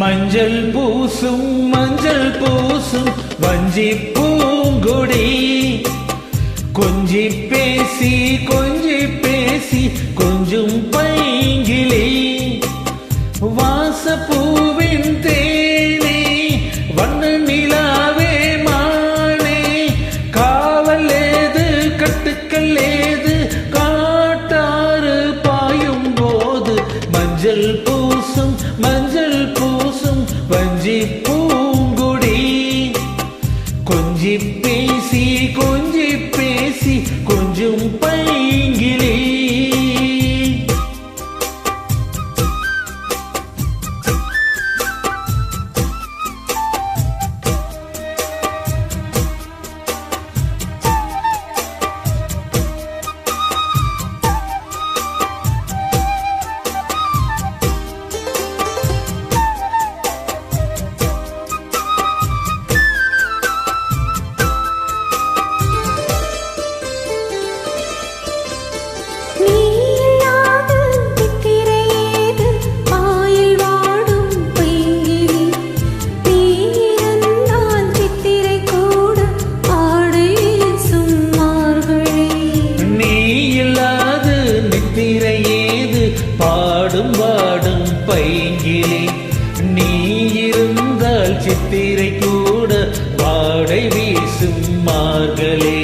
மஞ்சள் பூசும் மஞ்சள் பூசும் வஞ்சி பூங்குடி. கொஞ்சி பேசி கொஞ்சி பேசி கொஞ்சும் பைங்கிலி. வாசப்பூவின் தே கொஞ்சி பேசி கொஞ்சி பேசி கொஞ்சம் கூட வாடை வீசும் மார்களே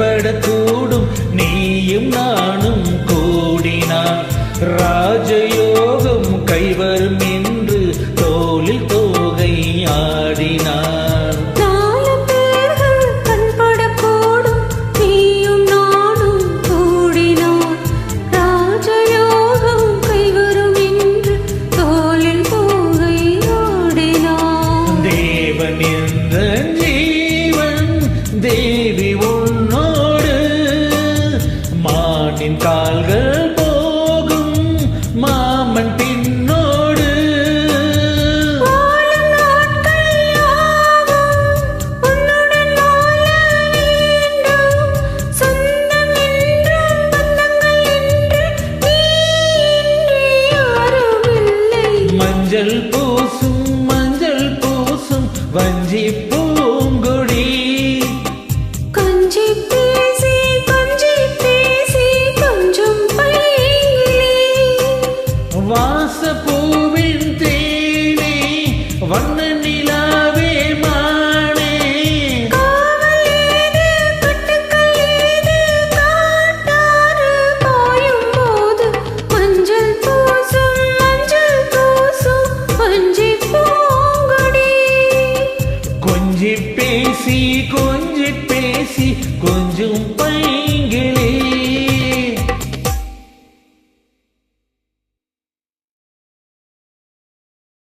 ஏற்படக்கூடும் நீயும் நானும் கூடினான் ராஜயோகம் கைவரும் என்று தோளில் தோகை ஆடினான் மஞ்சள் பூசும் மஞ்சள் பூசும் வஞ்சி பூங்குடி. கொஞ்சி பேசி கொஞ்சி பேசி கொஞ்சம் வாச பூவின் தேனே வண்ணன்